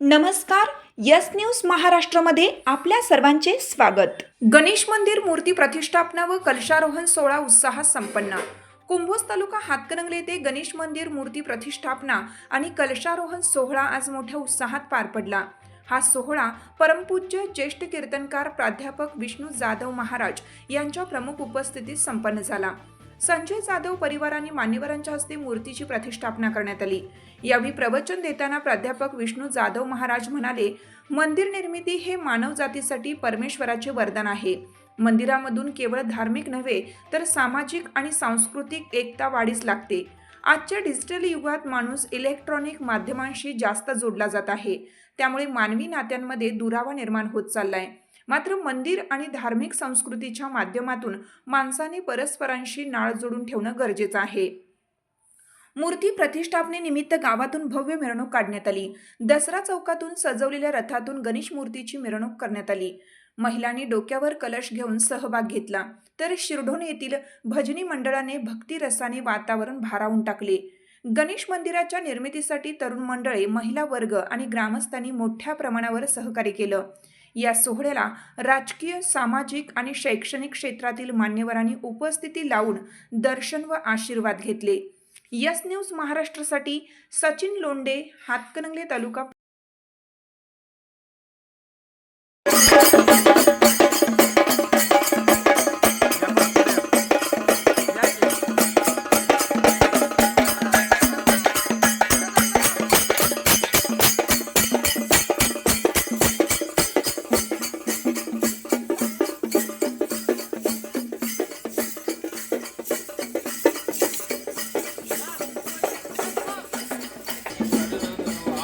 नमस्कार yes news महाराष्ट्रामध्ये आपल्या सर्वांचे स्वागत. गणेश मंदिर मूर्ती प्रतिष्ठापना व कलशारोहण सोहळा उत्साहात संपन्न. कुंभोज तालुका हातकणंगले येथे गणेश मंदिर मूर्ती प्रतिष्ठापना आणि कलशारोहण सोहळा आज मोठ्या उत्साहात पार पडला. हा सोहळा परमपूज्य ज्येष्ठ कीर्तनकार प्राध्यापक विष्णू जाधव महाराज यांच्या प्रमुख उपस्थितीत संपन्न झाला. संजय जाधव परिवार आणि मान्यवरांच्या हस्ते मूर्तीची प्रतिष्ठापना करण्यात आली. यावेळी प्रवचन देताना प्राध्यापक विष्णू जाधव महाराज म्हणाले मंदिर निर्मिती हे मानव जातीसाठी परमेश्वराचे वरदान आहे. मंदिरामधून केवळ धार्मिक नव्हे तर सामाजिक आणि सांस्कृतिक एकता वाढीस लागते. आजच्या डिजिटल युगात माणूस इलेक्ट्रॉनिक माध्यमांशी जास्त जोडला जात आहे. त्यामुळे मानवी नात्यांमध्ये दुरावा निर्माण होत चाललाय. मात्र मंदिर आणि धार्मिक संस्कृतीच्या माध्यमातून माणसाने परस्परांशी नाळ जोडून ठेवणं गरजेचं आहे. मूर्ती प्रतिष्ठापनेनिमित्त गावातून भव्य मिरवणूक काढण्यात आली. दसरा चौकातून सजवलेल्या रथातून गणेश मूर्तीची मिरवणूक करण्यात आली. महिलांनी डोक्यावर कलश घेऊन सहभाग घेतला. तर शिरढोण येथील भजनी मंडळाने भक्तिरसाने वातावरण भारावून टाकले. गणेश मंदिराच्या निर्मितीसाठी तरुण मंडळे महिला वर्ग आणि ग्रामस्थांनी मोठ्या प्रमाणावर सहकार्य केलं. या सोहळ्याला राजकीय सामाजिक आणि शैक्षणिक क्षेत्रातील मान्यवरांनी उपस्थिती लावून दर्शन व आशीर्वाद घेतले. यस न्यूज महाराष्ट्रासाठी सचिन लोंडे हातकणंगले तालुका